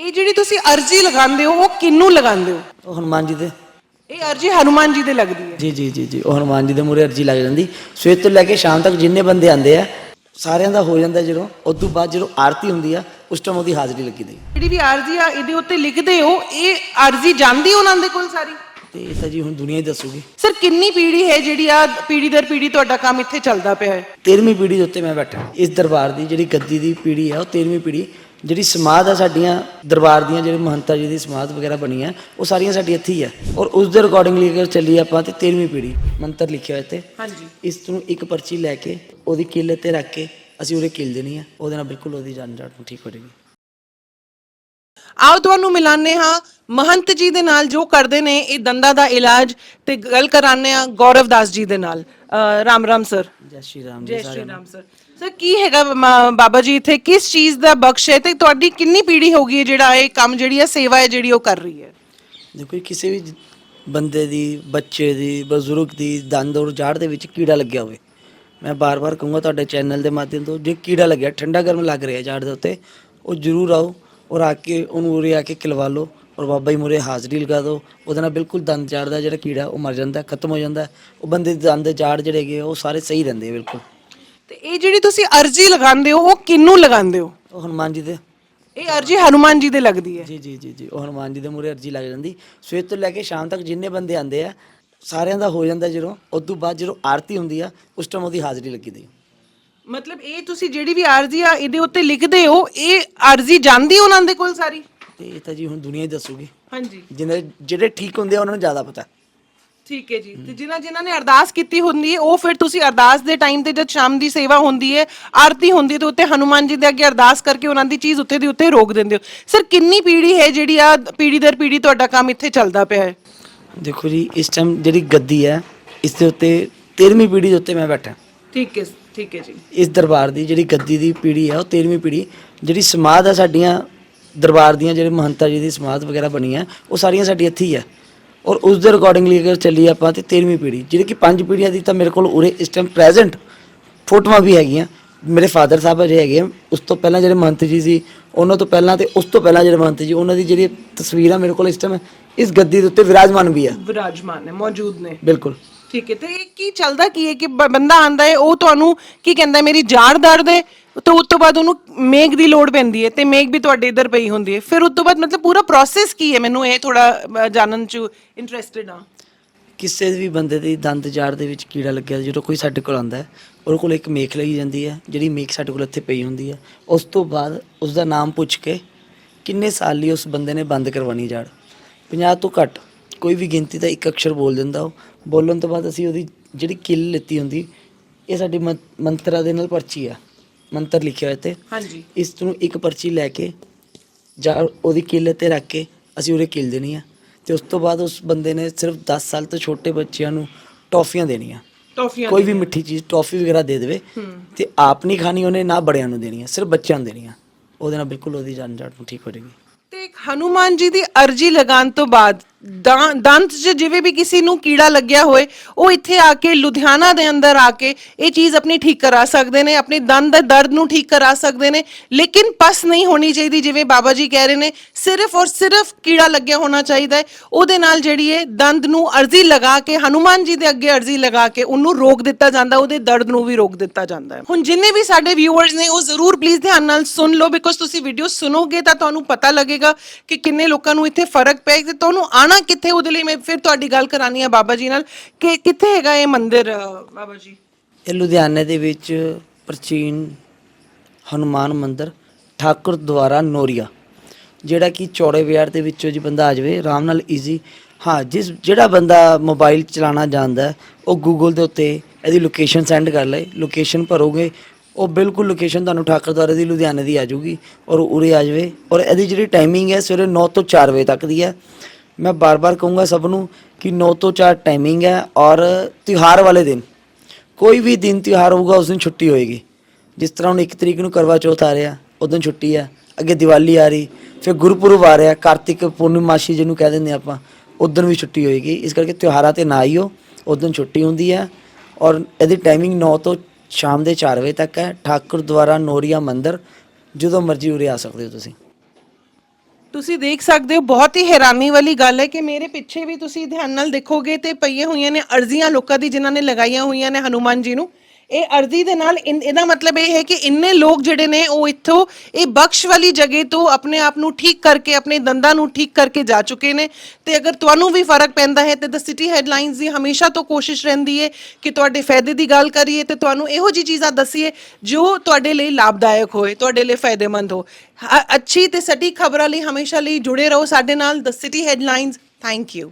ਇਹ ਜਿਹੜੀ ਤੁਸੀਂ ਅਰਜੀ ਲਗਾਉਂਦੇ ਹੋ ਉਹ ਕਿੰਨੂੰ ਲਗਾਉਂਦੇ ਹੋ? ਉਹ ਹਨੂਮਾਨ ਜੀ ਦੇ। ਇਹ ਅਰਜੀ ਹਨੂਮਾਨ ਜੀ ਦੇ ਲੱਗਦੀ ਹੈ। ਜੀ ਜੀ ਜੀ ਜੀ ਉਹ ਹਨੂਮਾਨ ਜੀ ਦੇ ਮੂਰੇ ਅਰਜੀ ਲੱਗ ਜਾਂਦੀ। ਸਵੇਰ ਤੋਂ ਲੈ ਕੇ ਸ਼ਾਮ ਤੱਕ ਜਿੰਨੇ ਬੰਦੇ ਆਉਂਦੇ ਆ ਸਾਰਿਆਂ ਦਾ ਹੋ ਜਾਂਦਾ ਜਦੋਂ ਉਸ ਤੋਂ ਬਾਅਦ ਜਦੋਂ ਆਰਤੀ ਹੁੰਦੀ ਆ ਉਸ ਟਾਈਮ ਉਹਦੀ ਹਾਜ਼ਰੀ ਲੱਗੀ ਦੀ। ਜਿਹੜੀ ਵੀ ਅਰਜੀ ਆ ਇਹਦੇ ਉੱਤੇ ਲਿਖਦੇ ਹੋ ਇਹ ਅਰਜੀ ਜਾਂਦੀ ਉਹਨਾਂ ਦੇ ਕੋਲ ਸਾਰੀ? ਤੇ ਇਹ ਤਾਂ ਜੀ ਹੁਣ ਦੁਨੀਆ ਹੀ ਦੱਸੂਗੀ। ਸਰ ਕਿੰਨੀ ਪੀੜ੍ਹੀ ਹੈ ਜਿਹੜੀ ਆ ਪੀੜ੍ਹੀ ਦਰ ਪੀੜ੍ਹੀ ਤੁਹਾਡਾ ਕੰਮ ਇੱਥੇ ਚੱਲਦਾ ਪਿਆ ਹੈ? 13ਵੀਂ ਪੀੜ੍ਹੀ ਦੇ ਉੱਤੇ ਮੈਂ ਬੈਠਾ। ਇਸ ਦਰਬਾਰ ਦੀ ਜਿਹੜੀ ਗੱਦੀ ਦੀ ਪੀੜ੍ਹੀ ਆ ਉਹ 13ਵੀਂ ਪੀੜ੍ਹੀ ਜਿਹੜੀ ਸਮਾਧ ਆ ਸਾਡੀਆਂ ਦਰਬਾਰ ਦੀਆਂ ਜਿਹੜੇ ਮਹੰਤਾ ਜੀ ਦੀ ਸਮਾਧ ਵਗੈਰਾ ਬਣੀ ਆ ਉਹ ਸਾਰੀਆਂ ਸਾਡੀ ਇੱਥੇ ਹੀ ਆ। ਔਰ ਉਸ ਦੇ ਅਕੋਰਡਿੰਗਲੀ ਅਗਰ ਚੱਲੀ ਆਪਾਂ ਤੇ 13ਵੀਂ ਪੀੜ੍ਹੀ ਮੰਤਰ ਲਿਖਿਆ ਹੋਇਆ ਤੇ ਹਾਂਜੀ। ਇਸ ਨੂੰ ਇੱਕ ਪਰਚੀ ਲੈ ਕੇ ਉਹਦੀ ਕਿੱਲ ਤੇ ਰੱਖ ਕੇ ਅਸੀਂ ਉਹਦੇ ਕਿੱਲ ਦੇਣੀ ਆ। ਉਹਦੇ ਨਾਲ ਬਿਲਕੁਲ ਉਹਦੀ ਜਾਨ ਜਾਨ ਠੀਕ ਹੋ ਜਾਏਗੀ। ਆਓ ਤੁਹਾਨੂੰ ਮਿਲਾਨੇ ਹਾਂ। ਮਹੰਤ ਜੀ ਦੇ ਨਾਲ ਜੋ ਕਰਦੇ ਨੇ ਇਹ ਦੰਦਾਂ ਦਾ ਇਲਾਜ ਤੇ ਗੱਲ ਕਰਾਨੇ ਆ ਗੌਰਵ ਦਾਸ ਜੀ ਦੇ ਨਾਲ। ਰਾਮ ਰਾਮ ਸਰ। ਜੈ ਸ਼੍ਰੀ ਰਾਮ ਜੈ ਸ਼੍ਰੀ ਰਾਮ ਸਰ। ਸਰ ਕੀ ਹੈਗਾ ਮ- ਬਾਬਾ ਜੀ ਇੱਥੇ? ਕਿਸ ਚੀਜ਼ ਦਾ ਬਖਸ਼ ਹੈ? ਤੇ ਤੁਹਾਡੀ ਕਿੰਨੀ ਪੀੜ੍ਹੀ ਹੋ ਗਈ ਹੈ ਜਿਹੜਾ ਇਹ ਕੰਮ ਜਿਹੜੀ ਹੈ ਸੇਵਾ ਹੈ ਜਿਹੜੀ ਉਹ ਕਰ ਰਹੀ ਹੈ? ਦੇਖੋ ਜੀ, ਕਿਸੇ ਵੀ ਬੰਦੇ ਦੀ ਬੱਚੇ ਦੀ ਬਜ਼ੁਰਗ ਦੀ ਦੰਦ ਔਰ ਜਾੜ ਦੇ ਵਿੱਚ ਕੀੜਾ ਲੱਗਿਆ ਹੋਵੇ। ਮੈਂ ਬਾਰ-ਬਾਰ ਕਹੂੰਗਾ ਤੁਹਾਡੇ ਚੈਨਲ ਦੇ ਮਾਧਿਅਮ ਤੋਂ ਜੇ ਕੀੜਾ ਲੱਗਿਆ ਠੰਡਾ ਗਰਮ ਲੱਗ ਰਿਹਾ ਜਾੜ ਦੇ ਉੱਤੇ ਉਹ ਜ਼ਰੂਰ ਆਓ ਔਰ ਆ ਕੇ ਉਹਨੂੰ ਉਰੇ ਆ ਕੇ ਖਿਲਵਾ ਲਓ ਔਰ ਬਾਬਾ ਜੀ ਮੂਹਰੇ ਹਾਜ਼ਰੀ ਲਗਾ ਦਿਓ। ਉਹਦੇ ਨਾਲ ਬਿਲਕੁਲ ਦੰਦ ਜਾੜ ਦਾ ਜਿਹੜਾ ਕੀੜਾ ਉਹ ਮਰ ਜਾਂਦਾ ਖਤਮ ਹੋ ਜਾਂਦਾ। ਉਹ ਬੰਦੇ ਦੇ ਦੰਦ ਜਾੜ ਜਿਹੜੇ ਹੈਗੇ ਆ, ਉਹ ਸਾਰੇ ਸਹੀ ਰਹਿੰਦੇ ਆ ਬਿਲਕੁਲ। ਤੇ ਇਹ ਜਿਹੜੀ ਤੁਸੀਂ ਅਰਜੀ ਲਗਾਉਂਦੇ ਹੋ ਉਹ ਕਿੰਨੂੰ ਲਗਾਉਂਦੇ ਹੋ? ਉਹ ਹਨੂਮਾਨ ਜੀ ਦੇ। ਇਹ ਅਰਜੀ ਹਨੂਮਾਨ ਜੀ ਦੇ ਲੱਗਦੀ ਹੈ। ਜੀ ਜੀ ਜੀ ਜੀ। ਉਹ ਹਨੂਮਾਨ ਜੀ ਦੇ ਮੂਰੇ ਅਰਜੀ ਲੱਗ ਜਾਂਦੀ। ਸਵੇਰ ਤੋਂ ਲੈ ਕੇ ਸ਼ਾਮ ਤੱਕ ਜਿੰਨੇ ਬੰਦੇ ਆਉਂਦੇ ਆ ਸਾਰਿਆਂ ਦਾ ਹੋ ਜਾਂਦਾ ਜਦੋਂ ਉਸ ਤੋਂ ਬਾਅਦ ਜਦੋਂ ਆਰਤੀ ਹੁੰਦੀ ਆ ਉਸ ਟਾਈਮ ਉਹਦੀ ਹਾਜ਼ਰੀ ਲੱਗੀ ਦੀ। ਮਤਲਬ ਇਹ ਤੁਸੀਂ ਜਿਹੜੀ ਵੀ ਅਰਜੀ ਆ ਇਹਦੇ ਉੱਤੇ ਲਿਖਦੇ ਹੋ ਇਹ ਅਰਜੀ ਜਾਂਦੀ ਉਹਨਾਂ ਦੇ ਕੋਲ ਸਾਰੀ? ਤੇ ਇਹ ਤਾਂ ਜੀ ਹੁਣ ਦੁਨੀਆ ਹੀ ਦੱਸੂਗੀ। ਹਾਂਜੀ। ਜਿਹਨੇ ਜਿਹੜੇ ਠੀਕ ਹੁੰਦੇ ਆ ਉਹਨਾਂ ਨੂੰ ਜ਼ਿਆਦਾ ਪਤਾ। ਠੀਕ ਹੈ ਜੀ। ਤੇ ਜਿਨ੍ਹਾਂ ਜਿਨ੍ਹਾਂ ਨੇ ਅਰਦਾਸ ਕੀਤੀ ਹੁੰਦੀ ਹੈ ਉਹ ਫਿਰ ਤੁਸੀਂ ਅਰਦਾਸ ਦੇ ਟਾਈਮ ਤੇ ਜਦ ਸ਼ਾਮ ਦੀ ਸੇਵਾ ਹੁੰਦੀ ਹੈ ਆਰਤੀ ਹੁੰਦੀ ਹੈ ਤੇ ਉੱਤੇ ਹਨੂਮਾਨ ਜੀ ਦੇ ਅੱਗੇ ਅਰਦਾਸ ਕਰਕੇ ਉਹਨਾਂ ਦੀ ਚੀਜ਼ ਉੱਤੇ ਦੀ ਉੱਤੇ ਰੋਕ ਦਿੰਦੇ ਹੋ। ਸਰ ਕਿੰਨੀ ਪੀੜ੍ਹੀ ਹੈ ਜਿਹੜੀ ਆ ਪੀੜ੍ਹੀ ਦਰ ਪੀੜ੍ਹੀ ਤੁਹਾਡਾ ਕੰਮ ਇੱਥੇ ਚੱਲਦਾ ਪਿਆ ਹੈ? ਦੇਖੋ ਜੀ ਇਸ ਟਾਈਮ ਜਿਹੜੀ ਗੱਦੀ ਹੈ ਇਸ ਦੇ ਉੱਤੇ 13ਵੀਂ ਪੀੜ੍ਹੀ ਦੇ ਉੱਤੇ ਮੈਂ ਬੈਠਾ। ਠੀਕ ਹੈ ਠੀਕ ਹੈ ਜੀ। ਇਸ ਦਰਬਾਰ ਦੀ ਜਿਹੜੀ ਗੱਦੀ ਦੀ ਪੀੜ੍ਹੀ ਹੈ ਉਹ 13ਵੀਂ ਪੀੜ੍ਹੀ ਜਿਹੜੀ ਸਮਾਧ ਆ ਸਾਡੀਆਂ ਦਰਬਾਰ ਦੀਆਂ ਜਿਹੜੇ ਮਹੰਤਾ ਜੀ ਦੀ ਸਮਾਧ ਵਗੈਰਾ ਬਣੀ ਆ ਉਹ ਸਾਰੀਆਂ ਸਾਡੀ ਇੱਥੇ ਹੀ ਆ ਔਰ ਉਸ ਦੇ ਅਕੋਰਡਿੰਗਲੀ ਅਗਰ ਚੱਲੀ ਆਪਾਂ ਤੇ 13ਵੀਂ ਪੀੜ੍ਹੀ ਜਿਹੜੀ ਕਿ ਪੰਜ ਪੀੜ੍ਹੀਆਂ ਦੀ ਤਾਂ ਮੇਰੇ ਕੋਲ ਉਰੇ ਇਸ ਟਾਈਮ ਪ੍ਰੈਜ਼ੈਂਟ ਫੋਟੋਆਂ ਵੀ ਹੈਗੀਆਂ। ਮੇਰੇ ਫਾਦਰ ਸਾਹਿਬ ਅਜੇ ਹੈਗੇ ਆ। ਉਸ ਤੋਂ ਪਹਿਲਾਂ ਜਿਹੜੇ ਮਹੰਤ ਜੀ ਸੀ ਉਹਨਾਂ ਤੋਂ ਪਹਿਲਾਂ ਤੇ ਉਸ ਤੋਂ ਪਹਿਲਾਂ ਜਿਹੜੇ ਮਹੰਤ ਜੀ ਉਹਨਾਂ ਦੀ ਜਿਹੜੀ ਤਸਵੀਰਾਂ ਮੇਰੇ ਕੋਲ ਇਸ ਟਾਈਮ ਇਸ ਗੱਦੀ ਦੇ ਉੱਤੇ ਵਿਰਾਜਮਾਨ ਵੀ ਆ। ਵਿਰਾਜਮਾਨ ਹੈ ਮੌਜੂਦ ਨੇ। ਬਿਲਕੁਲ। ਠੀਕ ਹੈ ਤੇ ਇਹ ਕੀ ਚੱਲਦਾ ਕੀ ਹੈ ਕਿ ਬ- ਬੰਦਾ ਆਂਦਾ ਹੈ ਉਹ ਤੁਹਾਨੂੰ ਕੀ ਕਹਿੰਦਾ ਹੈ, ਮੇਰੀ ਜਾੜ ਦਰਦ ਹੈ ਤਾਂ ਉਸ ਤੋਂ ਬਾਅਦ ਉਹਨੂੰ ਮੇਗ ਦੀ ਲੋੜ ਪੈਂਦੀ ਹੈ ਤੇ ਮੇਗ ਵੀ ਤੁਹਾਡੇ ਇੱਧਰ ਪਈ ਹੁੰਦੀ ਹੈ। ਫਿਰ ਉਸ ਤੋਂ ਬਾਅਦ ਮਤਲਬ ਪੂਰਾ ਪ੍ਰੋਸੈਸ ਕੀ ਹੈ? ਮੈਨੂੰ ਇਹ ਥੋੜਾ ਜਾਣਨ ਚ ਇੰਟਰਸਟਿਡ ਹਾਂ। ਕਿਸੇ ਵੀ ਬੰਦੇ ਦੀ ਦੰਦ ਜਾੜ ਦੇ ਵਿੱਚ ਕੀੜਾ ਲੱਗਿਆ, ਜਦੋਂ ਕੋਈ ਸਾਡੇ ਕੋਲ ਆਉਂਦਾ ਉਹਦੇ ਕੋਲ ਇੱਕ ਮੇਖ ਲਈ ਜਾਂਦੀ ਹੈ, ਜਿਹੜੀ ਮੇਖ ਸਾਡੇ ਕੋਲ ਇੱਥੇ ਪਈ ਹੁੰਦੀ ਹੈ। ਉਸ ਤੋਂ ਬਾਅਦ ਉਸ ਦਾ ਨਾਮ ਪੁੱਛ ਕੇ ਕਿੰਨੇ ਸਾਲ ਲਈ ਉਸ ਬੰਦੇ ਨੇ ਬੰਦ ਕਰਵਾਉਣੀ ਜਾੜ? 50 ਤੋਂ ਘੱਟ, ਕੋਈ ਵੀ ਗਿਣਤੀ ਦਾ ਇੱਕ ਅਕਸ਼ਰ ਬੋਲ ਦਿੰਦਾ ਉਹ। ਬੋਲਣ ਤੋਂ ਬਾਅਦ ਅਸੀਂ ਉਹਦੀ ਜਿਹੜੀ ਕਿੱਲ ਲਿੱਤੀ ਹੁੰਦੀ, ਇਹ ਸਾਡੀ ਮੰ- ਮੰਤਰਾਂ ਦੇ ਨਾਲ ਪਰਚੀ ਆ। ਮੰਤਰ ਲਿਖਿਆ ਹੋਇਆ ਤੇ ਹਾਂਜੀ। ਇਸ ਨੂੰ ਇੱਕ ਪਰਚੀ ਲੈ ਕੇ ਜਾਂ ਉਹਦੀ ਕਿੱਲ ਤੇ ਰੱਖ ਕੇ ਅਸੀਂ ਉਹਦੇ ਕਿੱਲ ਦੇਣੀ ਆ। ਤੇ ਉਸ ਤੋਂ ਬਾਅਦ ਉਸ ਬੰਦੇ ਨੇ ਸਿਰਫ 10 ਸਾਲ ਤੋਂ ਛੋਟੇ ਬੱਚਿਆਂ ਨੂੰ ਟੌਫੀਆਂ ਦੇਣੀਆਂ। ਟੌਫੀਆਂ ਕੋਈ ਵੀ ਮਿੱਠੀ ਚੀਜ਼ ਟੌਫੀ ਵਗੈਰਾ ਦੇ ਦੇਵੇ। ਤੇ ਆਪ ਨਹੀਂ ਖਾਣੀ ਉਹਨੇ ਨਾ ਬੜਿਆਂ ਨੂੰ ਦੇਣੀ ਆ ਸਿਰਫ ਬੱਚਿਆਂ ਨੂੰ ਦੇਣੀ ਆ ਉਹਦੇ ਨਾਲ ਬਿਲਕੁਲ ਉਹਦੀ ਜਾਨ ਜਾਨ ਠੀਕ ਹੋ ਜਾਏਗੀ। ਤੇ ਇੱਕ ਹਨੂਮਾਨ ਜੀ ਦੀ ਅਰਜੀ ਲਗਾਉਣ ਤੋਂ ਬਾਅਦ ਦਾਂ- ਦੰਤ 'ਚ ਜਿਵੇਂ ਵੀ ਕਿਸੇ ਨੂੰ ਕੀੜਾ ਲੱਗਿਆ ਹੋਏ, ਉਹ ਇੱਥੇ ਆ ਕੇ ਲੁਧਿਆਣਾ ਦੇ ਅੰਦਰ ਆ ਕੇ ਇਹ ਚੀਜ਼ ਆਪਣੀ ਠੀਕ ਕਰਾ ਸਕਦੇ ਨੇ, ਆਪਣੇ ਦੰਦ ਦੇ ਦਰਦ ਨੂੰ ਠੀਕ ਕਰਾ ਸਕਦੇ ਨੇ, ਲੇਕਿਨ ਪਸ ਨਹੀਂ ਹੋਣੀ ਚਾਹੀਦੀ ਜਿਵੇਂ ਬਾਬਾ ਜੀ ਕਹਿ ਰਹੇ ਨੇ, ਸਿਰਫ ਔਰ ਸਿਰਫ ਕੀੜਾ ਲੱਗਿਆ ਹੋਣਾ ਚਾਹੀਦਾ ਹੈ। ਉਹਦੇ ਨਾਲ ਜਿਹੜੀ ਹੈ ਦੰਦ ਨੂੰ ਅਰਜੀ ਲਗਾ ਕੇ, ਹਨੂਮਾਨ ਜੀ ਦੇ ਅੱਗੇ ਅਰਜੀ ਲਗਾ ਕੇ ਉਹਨੂੰ ਰੋਕ ਦਿੱਤਾ ਜਾਂਦਾ, ਉਹਦੇ ਦਰਦ ਨੂੰ ਵੀ ਰੋਕ ਦਿੱਤਾ ਜਾਂਦਾ ਹੈ। ਹੁਣ ਜਿੰਨੇ ਵੀ ਸਾਡੇ ਵਿਊਅਰਸ ਨੇ, ਉਹ ਜ਼ਰੂਰ ਪਲੀਜ਼ ਧਿਆਨ ਨਾਲ ਸੁਣ ਲਓ ਬਿਕੋਜ਼ ਤੁਸੀਂ ਵੀਡੀਓ ਸੁਣੋਗੇ ਤਾਂ ਤੁਹਾਨੂੰ ਪਤਾ ਲੱਗੇਗਾ ਕਿ ਕਿੰਨੇ ਲੋਕਾਂ ਨੂੰ ਇੱਥੇ ਫ਼ਰਕ ਪਿਆ ਤੇ ਤੁਹਾਨੂੰ ਆਣਾ ਕਿੱਥੇ ਉਹਦੇ ਲਈ ਮੈਂ ਫਿਰ ਤੁਹਾਡੀ ਗੱਲ ਕਰਾਨੀ ਆ ਬਾਬਾ ਜੀ ਨਾਲ। ਕਿ ਕਿੱਥੇ ਹੈਗਾ ਇਹ ਮੰਦਿਰ ਅ, ਬਾਬਾ ਜੀ? ਇਹ ਲੁਧਿਆਣੇ ਦੇ ਵਿੱਚ ਪ੍ਰਾਚੀਨ ਹਨੂਮਾਨ ਮੰਦਿਰ ਠਾਕੁਰ ਦੁਆਰਾ ਨੋਰੀਆ। ਜਿਹੜਾ ਕਿ ਚੌੜੇ ਬਾਜ਼ਾਰ ਦੇ ਵਿੱਚੋਂ ਜੀ ਬੰਦਾ ਆ ਜਾਵੇ ਆਰਾਮ ਨਾਲ ਈਜ਼ੀ ਹਾਂ ਜਿਸ ਜਿਹੜਾ ਬੰਦਾ ਮੋਬਾਈਲ ਚਲਾਉਣਾ ਜਾਣਦਾ ਹੈ, ਉਹ ਗੂਗਲ ਦੇ ਉੱਤੇ ਇਹਦੀ ਲੋਕੇਸ਼ਨ ਸੈਂਡ ਕਰ ਲਏ। ਲੋਕੇਸ਼ਨ ਭਰੋਗੇ ਉਹ ਬਿਲਕੁਲ ਲੋਕੇਸ਼ਨ ਤੁਹਾਨੂੰ ਠਾਕੁਰ ਦੁਆਰੇ ਦੀ ਲੁਧਿਆਣੇ ਦੀ ਆ ਜਾਊਗੀ ਔਰ ਉਰੇ ਆ ਜਾਵੇ। ਔਰ ਇਹਦੀ ਜਿਹੜੀ ਟਾਈਮਿੰਗ ਹੈ ਸਵੇਰੇ 9 ਤੋਂ 4 ਵਜੇ ਤੱਕ ਦੀ ਹੈ। ਮੈਂ ਬਾਰ-ਬਾਰ ਕਹੂੰਗਾ ਸਭ ਨੂੰ ਕਿ 9 ਤੋਂ 4 ਟਾਈਮਿੰਗ ਹੈ ਔਰ ਤਿਉਹਾਰ ਵਾਲੇ ਦਿਨ। ਕੋਈ ਵੀ ਦਿਨ ਤਿਉਹਾਰ ਹੋਊਗਾ, ਉਸ ਦਿਨ ਛੁੱਟੀ ਹੋਏਗੀ। ਜਿਸ ਤਰ੍ਹਾਂ ਹੁਣ 1 ਤਰੀਕ ਨੂੰ ਕਰਵਾ ਚੌਥ ਆ ਰਿਹਾ ਉਸ ਦਿਨ ਛੁੱਟੀ ਹੈ। ਅੱਗੇ ਦੀਵਾਲੀ ਆ ਰਹੀ, ਫਿਰ ਗੁਰਪੁਰਬ ਆ ਰਿਹਾ, ਕਾਰਤਿਕ ਪੂਰਨਮਾਸ਼ੀ ਜਿਹਨੂੰ ਕਹਿ ਦਿੰਦੇ ਆਪਾਂ, ਉਸ ਦਿਨ ਵੀ ਛੁੱਟੀ ਹੋਏਗੀ। ਇਸ ਕਰਕੇ ਤਿਉਹਾਰਾਂ ਤੇ ਨਾ ਆਈਓ ਉਸ ਦਿਨ ਛੁੱਟੀ ਹੁੰਦੀ ਹੈ। ਔਰ ਇਹਦੀ ਟਾਈਮਿੰਗ 9 ਤੋਂ ਸ਼ਾਮ ਦੇ 4 ਵਜੇ ਤੱਕ ਹੈ। ਠਾਕੁਰ ਦੁਆਰਾ ਨੋਰੀਆ ਮੰਦਿਰ, ਜਦੋਂ ਮਰਜ਼ੀ ਉਰੇ ਆ ਸਕਦੇ ਹੋ ਤੁਸੀਂ। ਤੁਸੀਂ ਦੇਖ ਸਕਦੇ ਹੋ, ਬਹੁਤ ਹੀ ਹੈਰਾਨੀ ਵਾਲੀ ਗੱਲ ਹੈ ਕਿ ਮੇਰੇ ਪਿੱਛੇ ਵੀ ਤੁਸੀਂ ਧਿਆਨ ਨਾਲ ਦੇਖੋਗੇ ਤੇ ਪਈਆਂ ਹੋਈਆਂ ਨੇ ਅਰਜ਼ੀਆਂ ਲੋਕਾਂ ਦੀ ਜਿਨ੍ਹਾਂ ਨੇ ਲਗਾਈਆਂ ਹੋਈਆਂ ਨੇ ਹਨੂਮਾਨ ਜੀ ਨੂੰ। ਇਹ ਅਰਜ਼ੀ ਦੇ ਨਾਲ ਇਨ- ਇਹਦਾ ਮਤਲਬ ਇਹ ਹੈ ਕਿ ਇੰਨੇ ਲੋਕ ਜਿਹੜੇ ਨੇ ਉਹ ਇੱਥੋਂ ਇਹ ਬਖਸ਼ ਵਾਲੀ ਜਗ੍ਹਾ ਤੋਂ ਆਪਣੇ ਆਪ ਨੂੰ ਠੀਕ ਕਰਕੇ, ਆਪਣੇ ਦੰਦਾਂ ਨੂੰ ਠੀਕ ਕਰਕੇ ਜਾ ਚੁੱਕੇ ਨੇ। ਤੇ ਅਗਰ ਤੁਹਾਨੂੰ ਵੀ ਫ਼ਰਕ ਪੈਂਦਾ ਹੈ ਤੇ ਦ ਸਿਟੀ ਹੈਡਲਾਈਨਸ ਦੀ ਹਮੇਸ਼ਾ ਤੋਂ ਕੋਸ਼ਿਸ਼ ਰਹਿੰਦੀ ਹੈ ਕਿ ਤੁਹਾਡੇ ਫਾਇਦੇ ਦੀ ਗੱਲ ਕਰੀਏ ਤੇ ਤੁਹਾਨੂੰ ਇਹੋ ਜੀ ਚੀਜ਼ਾਂ ਦੱਸੀਏ ਜੋ ਤੁਹਾਡੇ ਲਈ ਲਾਭਦਾਇਕ ਹੋਏ, ਤੁਹਾਡੇ ਲਈ ਫਾਇਦੇਮੰਦ ਹੋ ਹ- ਅੱਛੀ ਤੇ ਸਟੀਕ ਖਬਰਾਂ ਲਈ ਹਮੇਸ਼ਾ ਲਈ ਜੁੜੇ ਰਹੋ ਸਾਡੇ ਨਾਲ the city headlines thank you